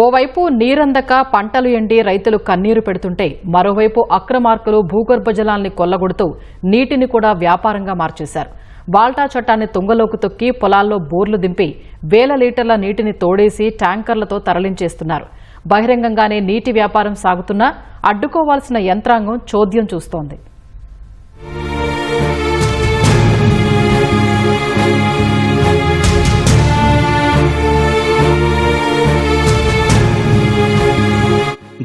ఓవైపు నీరందక పంటలు ఎండి రైతులు కన్నీరు పెడుతుంటే మరోవైపు అక్రమార్కులు భూగర్భ జలాల్ని కొల్లగొడుతూ నీటిని కూడా వ్యాపారంగా మార్చేశారు. బాల్టా చట్టాన్ని తుంగలోకి తొక్కి పొలాల్లో బోర్లు దింపి వేల లీటర్ల నీటిని తోడేసి ట్యాంకర్లతో తరలించేస్తున్నారు. బహిరంగంగానే నీటి వ్యాపారం సాగుతున్నా అడ్డుకోవాల్సిన యంత్రాంగం చోద్యం చూస్తోంది.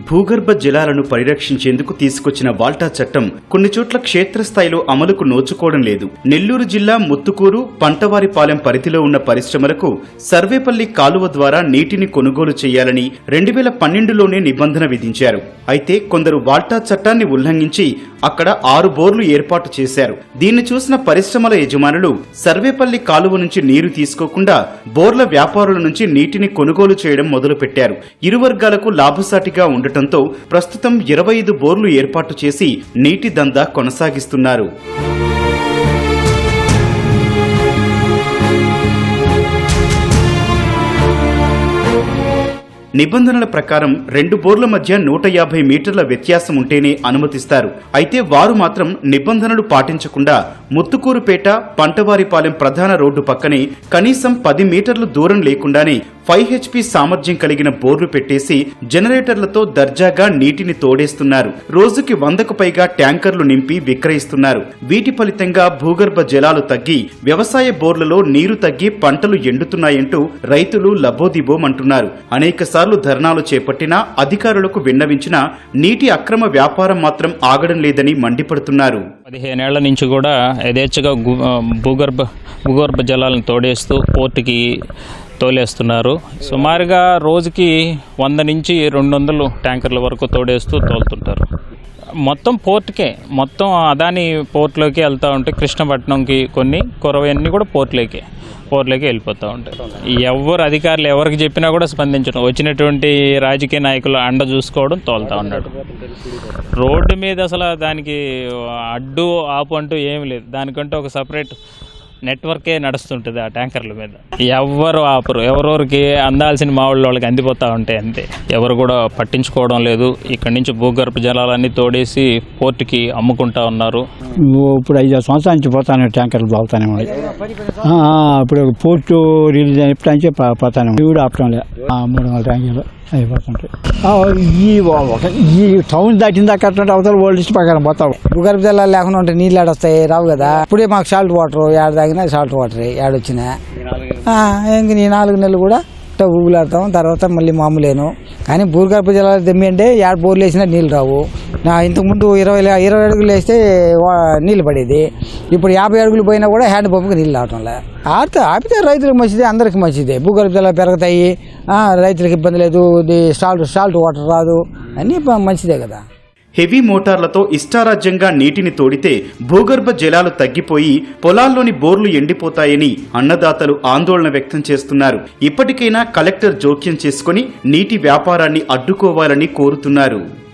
భూగర్భ జలాలను పరిరక్షించేందుకు తీసుకొచ్చిన వాల్టా చట్టం కొన్ని చోట్ల క్షేత్రస్థాయిలో అమలుకు నోచుకోవడం లేదు. నెల్లూరు జిల్లా ముత్తుకూరు పంటవారిపాలెం పరిధిలో ఉన్న పరిశ్రమలకు సర్వేపల్లి కాలువ ద్వారా నీటిని కొనుగోలు చేయాలని రెండు వేల పన్నెండులోనే నిబంధన విధించారు. అయితే కొందరు వాల్టా చట్టాన్ని ఉల్లంఘించి అక్కడ ఆరు బోర్లు ఏర్పాటు చేశారు. దీన్ని చూసిన పరిశ్రమల యజమానులు సర్వేపల్లి కాలువ నుంచి నీరు తీసుకోకుండా బోర్ల వ్యాపారుల నుంచి నీటిని కొనుగోలు చేయడం మొదలుపెట్టారు. ఇరు వర్గాలకు లాభసాటిగా ఉండటం ఉండటంతో ప్రస్తుతం ఇరవై ఐదు బోర్లు ఏర్పాటు చేసి నీటి దందా కొనసాగిస్తున్నారు. నిబంధనల ప్రకారం రెండు బోర్ల మధ్య నూట యాభై మీటర్ల వ్యత్యాసం ఉంటేనే అనుమతిస్తారు. అయితే వారు మాత్రం నిబంధనలు పాటించకుండా ముత్తుకూరుపేట పంటవారిపాలెం ప్రధాన రోడ్డు పక్కనే కనీసం పది మీటర్లు దూరం లేకుండానే ఫైవ్ హెచ్పి సామర్థ్యం కలిగిన బోర్లు పెట్టేసి జనరేటర్లతో దర్జాగా నీటిని తోడేస్తున్నారు. రోజుకి వందకు పైగా ట్యాంకర్లు నింపి విక్రయిస్తున్నారు. వీటి ఫలితంగా భూగర్భ జలాలు తగ్గి వ్యవసాయ బోర్లలో నీరు తగ్గి పంటలు ఎండుతున్నాయంటూ రైతులు లబోదిబోమంటున్నారు. అనేక సార్లు ధర్నాలు చేపట్టినా అధికారులకు విన్నవించినా నీటి అక్రమ వ్యాపారం మాత్రం ఆగడం లేదని మండిపడుతున్నారు. పదిహేనేళ్ళ నుంచి కూడా యథేచ్ఛగా భూగర్భ భూగర్భ జలాలను తోడేస్తూ పోర్టుకి తోలేస్తున్నారు. సుమారుగా రోజుకి వంద నుంచి రెండు వందలు ట్యాంకర్ల వరకు తోడేస్తూ తోలుతుంటారు. మొత్తం పోర్ట్కే మొత్తం అదాని పోర్ట్లోకి వెళ్తూ ఉంటాయి కృష్ణపట్నంకి కొన్ని కొరవన్నీ కూడా పోర్ట్లోకే పోర్ట్లోకి వెళ్ళిపోతూ ఉంటాయి ఎవరు అధికారులు ఎవరికి చెప్పినా కూడా స్పందించడం వచ్చినటువంటి రాజకీయ నాయకులు అండ చూసుకోవడం తోలుతూ ఉన్నాడు. రోడ్డు మీద అసలు దానికి అడ్డు ఆపు అంటూ ఏమి లేదు. దానికంటే ఒక సపరేట్ నెట్వర్కే నడుస్తుంటుంది ఆ ట్యాంకర్ల మీద. ఎవరు ఆపరు. ఎవరెవరికి అందాల్సిన మా వాళ్ళకి అందిపోతూ ఉంటాయి అంతే. ఎవరు కూడా పట్టించుకోవడం లేదు. ఇక్కడి నుంచి భూగర్భ జలాలన్నీ తోడేసి పోర్టుకి అమ్ముకుంటా ఉన్నారు. ఇప్పుడు ఐదు ఆరు సంవత్సరాల నుంచి పోతాను ట్యాంకర్లు బాగుతానే ఉన్నాయి ఇప్పుడు పోర్టు రిలీజ్ అయినప్పటి నుంచి పోతానే ఉన్నాయి ఇవి ఆపటం లే ఆ, మూడు వందల ట్యాంకర్లు అయిపోతుంటాయి ఆ, ఈ ఒక ఈ టౌన్ దాటిన దాకా అట్లా అవతల ఓల్డ్ లిస్ట్ ప్రకారం పోతావు. భూగర్భ జలాలు లేకుండా ఉంటే నీళ్ళు ఆడొస్తాయి రావు కదా. ఇప్పుడే మాకు సాల్ట్ వాటర్ ఏడ తాగినా సాల్ట్ వాటర్ ఏడొచ్చినా ఇంక నీ నాలుగు నెలలు కూడా ఇట్లా ఊగులాడతాం. తర్వాత మళ్ళీ మామూలేను. కానీ భూగర్భ జలాలు దమ్మి అంటే ఏడ బోర్లు వేసినా నీళ్ళు రావు. ఇంతకుముందు ఇరవై ఇరవై అడుగులు వేస్తే వా- నీళ్ళు పడేది. ఇప్పుడు యాభై అడుగులు పోయినా కూడా హ్యాండ్ పంపుకి నీళ్ళు రావటంలే ఆడితే ఆపితే రైతులకు మంచిది అందరికి మంచిది. భూగర్భ పెరుగుతాయి రైతులకు ఇబ్బంది లేదు సాల్ట్ సాల్ట్ వాటర్ రాదు అన్నీ మంచిదే కదా. హెవీ మోటార్లతో ఇష్టారాజ్యంగా నీటిని తోడితే భూగర్భ జలాలు తగ్గిపోయి పొలాల్లోని బోర్లు ఎండిపోతాయని అన్నదాతలు ఆందోళన వ్యక్తం చేస్తున్నారు. ఇప్పటికైనా కలెక్టర్ జోక్యం చేసుకుని నీటి వ్యాపారాన్ని అడ్డుకోవాలని కోరుతున్నారు.